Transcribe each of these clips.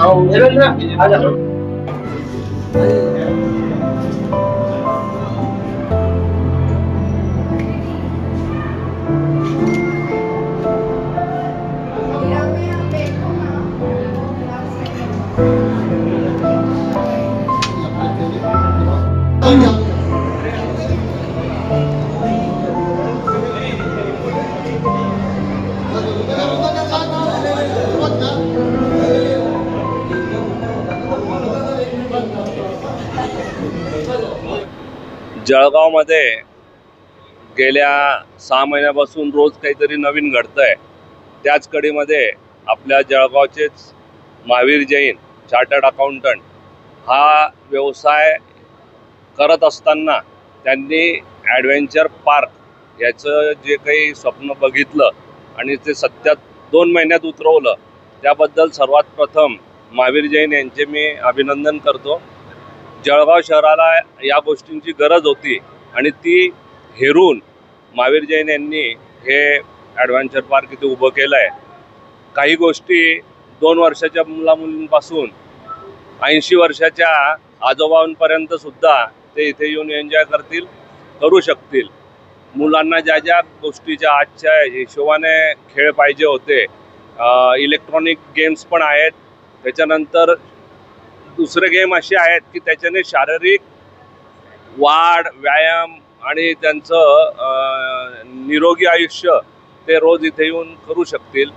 Ahora, जळगावमध्ये गेल्या सहा महिन्यापासून रोज काहीतरी नवीन घडतं आहे त्याच कडीमध्ये आपल्या जळगावचेच महावीर जैन चार्टर्ड अकाउंटंट हा व्यवसाय करत असताना त्यांनी ॲडव्हेंचर पार्क याचं जे काही स्वप्न बघितलं आणि ते सत्यात दोन महिन्यात उतरवलं त्याबद्दल सर्वात प्रथम महावीर जैन यांचे मी अभिनंदन करतो. जळगाव शहराला या गोष्टींची गरज होती आणि ती हेरून महावीर जैन यांनी हे ॲडव्हेंचर पार्क इथे उभं केलं आहे काही गोष्टी दोन वर्षाच्या मुलामुलींपासून ऐंशी वर्षाच्या आजोबांपर्यंत सुद्धा ते इथे येऊन एन्जॉय करतील करू शकतील. मुलांना ज्या ज्या गोष्टीच्या आजच्या हिशोबाने खेळ पाहिजे होते इलेक्ट्रॉनिक गेम्स पण आहेत. त्याच्यानंतर दुसरे गेम असे आहेत की त्याच्याने शारीरिक वाढ व्यायाम आणि त्यांचं निरोगी आयुष्य ते रोज इथे येऊन करू शकतील.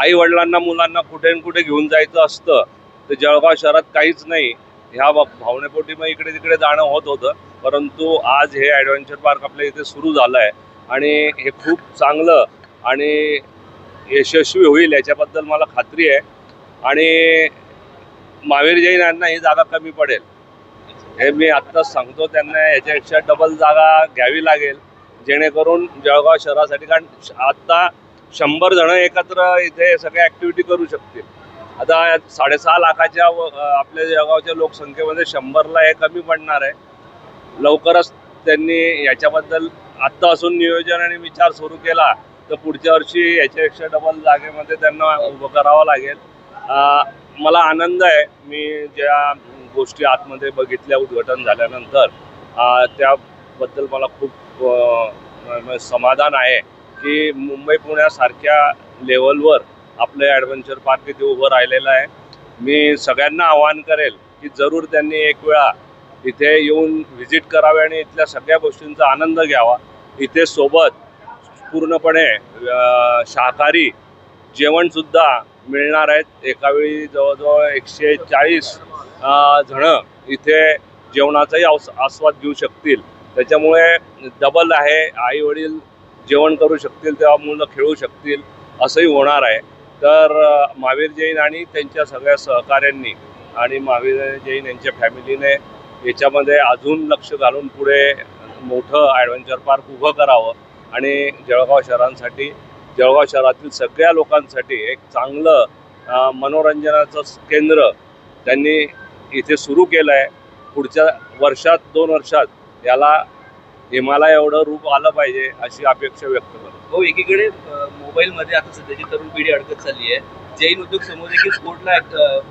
आई वडिलांना मुलांना कुठे न कुठे घेऊन जायचं असतं. तर जळगाव शहरात काहीच नाही. ह्या भावनेपोटी मग इकडे तिकडे जाणं होत होतं. परंतु आज हे ॲडव्हेंचर पार्क आपल्या इथे सुरू झालं आहे आणि हे खूप चांगलं आणि यशस्वी होईल याच्याबद्दल मला खात्री आहे. आणि महावीर जैन यांना ही जागा कमी पडेल. हे मी आत्ताच सांगतो त्यांना याच्यापेक्षा डबल जागा घ्यावी लागेल. जेणेकरून जळगाव शहरासाठी कारण श- आत्ता शंभर जण एकत्र इथे सगळ्या ॲक्टिव्हिटी करू शकतील. आता साडेसहा लाखाच्या व- आपल्या जळगावच्या लोकसंख्येमध्ये शंभरला हे कमी पडणार आहे. लवकरच त्यांनी याच्याबद्दल आत्ता असून नियोजन आणि विचार सुरू केला तर पुढच्या वर्षी याच्यापेक्षा डबल जागेमध्ये त्यांना उभं करावं लागेल. मला आनंद आहे. मी ज्या गोष्टी आतमध्ये बघितल्या उद्घाटन झाल्यानंतर त्याबद्दल मला खूप समाधान आहे की मुंबई पुण्यासारख्या लेवलवर आपलं ॲडव्हेंचर पार्क इथे उभं राहिलेलं आहे. मी सगळ्यांना आवाहन करेल की जरूर त्यांनी एक वेळा इथे येऊन व्हिजिट करावे आणि इथल्या सगळ्या गोष्टींचा आनंद घ्यावा. इथे सोबत पूर्णपणे शाकाहारी जेवणसुद्धा मिळणार आहेत. एकावेळी जवळजवळ एकशे चाळीस जणं इथे जेवणाचाही आस आस्वाद घेऊ शकतील. त्याच्यामुळे डबल आहे. आई वडील जेवण करू शकतील तेव्हा मुलं खेळू शकतील असंही होणार आहे. तर महावीर जैन आणि त्यांच्या सगळ्या सहकाऱ्यांनी आणि महावीर जैन यांच्या फॅमिलीने याच्यामध्ये अजून लक्ष घालून पुढे मोठं ॲडव्हेंचर पार्क उभं करावं आणि जळगाव शहरांसाठी जळगाव शहरातील सगळ्या लोकांसाठी एक चांगलं मनोरंजनाचं केंद्र त्यांनी इथे सुरू केलं आहे पुढच्या वर्षात दोन वर्षात याला हिमालय एवढं रूप आलं पाहिजे अशी अपेक्षा व्यक्त करतो. हो एकीकडे मोबाईलमध्ये आता सध्याची तरुण पिढी अडकत चालली आहे. जैन उद्योग समूह देखील स्पोर्टला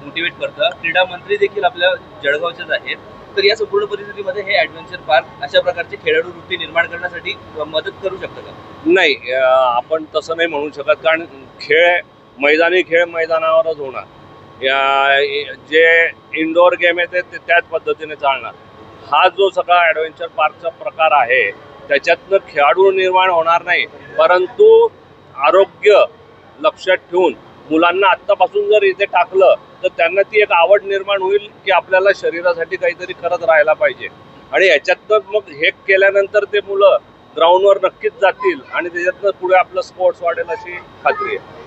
मोटिवेट करतं. क्रीडा मंत्री देखील आपल्या जळगावच्याच आहेत. तर या संपूर्ण परिस्थितीमध्ये हे ॲडव्हेंचर पार्क अशा प्रकारचे खेळाडू वृत्ती निर्माण करण्यासाठी मदत करू शकतं का? नाही आपण तसं नाही म्हणू शकत. कारण खेळ मैदानी खेळ मैदानावरच होणार. या जे इंडोर गेम आहे ते त्याच पद्धतीने चालणार. हा जो सगळा ॲडव्हेंचर पार्कचा प्रकार आहे त्याच्यातनं खेळाडू निर्माण होणार नाही. परंतु आरोग्य लक्षात ठेवून मुलांना आत्तापासून जर इथे टाकलं तर त्यांना ती एक आवड निर्माण होईल की आपल्याला शरीरासाठी काहीतरी करत राहायला पाहिजे. आणि याच्यातनं मग हे केल्यानंतर ते मुलं ग्राउंडवर नक्कीच जातील आणि त्याच्यातनं पुढे आपलं स्पोर्ट्स वाढेल अशी खात्री आहे.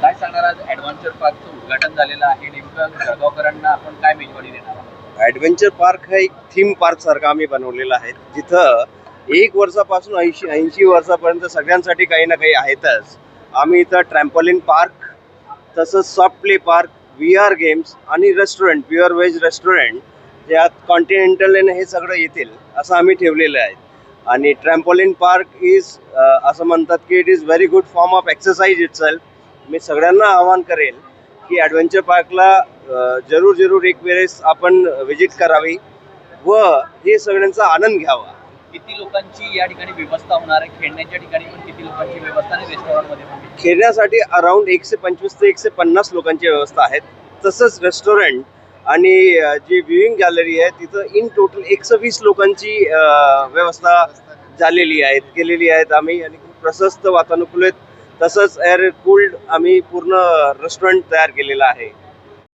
काय सांगणार आज ॲडव्हेंचर पार्कचं उद्घाटन झालेलं आहे? नेमकं जळगावकरांना आपण काय मेजवानी देणार आहोत? ॲडव्हेंचर पार्क हा एक थीम पार्क सारखा आम्ही बनवलेला आहे. जिथं एक वर्षापासून ऐंशी ऐंशी वर्षापर्यंत सगळ्यांसाठी काही ना काही आहेतच. आम्ही इथं ट्रॅम्पॉलिन पार्क तसंच soft play park V R games आणि रेस्टॉरंट प्युअर व्हेज रेस्टॉरंट ज्यात कॉन्टिनेंटल हे सगळं येतील असं आम्ही ठेवलेलं आहे. आणि ट्रॅम्पोलिन पार्क इज असं म्हणतात की it is very good form of exercise it मी सगळ्यांना आवाहन करेल की ॲडव्हेंचर पार्कला जरूर जरूर एक वेळेस आपण व्हिजिट करावी व हे सगळ्यांचा आनंद घ्यावा. किती लोकांची या ठिकाणी व्यवस्था होणार आहे? खेळण्याच्या ठिकाणी पण किती लोकांची व्यवस्था आणि रेस्टॉरंटमध्ये? खेळण्यासाठी अराउंड एकशे पंचवीस ते एकशे पन्नास लोकांची व्यवस्था आहे तसंच रेस्टॉरंट आणि जी व्ह्युईंग गॅलरी आहे तिथं इन टोटल एकशे वीस लोकांची व्यवस्था झालेली आहे केलेली आहेत आम्ही. आणि खूप प्रशस्त वातानुकूलित तसंच एअर कूल्ड आम्ही पूर्ण रेस्टॉरंट तयार केलेलं आहे.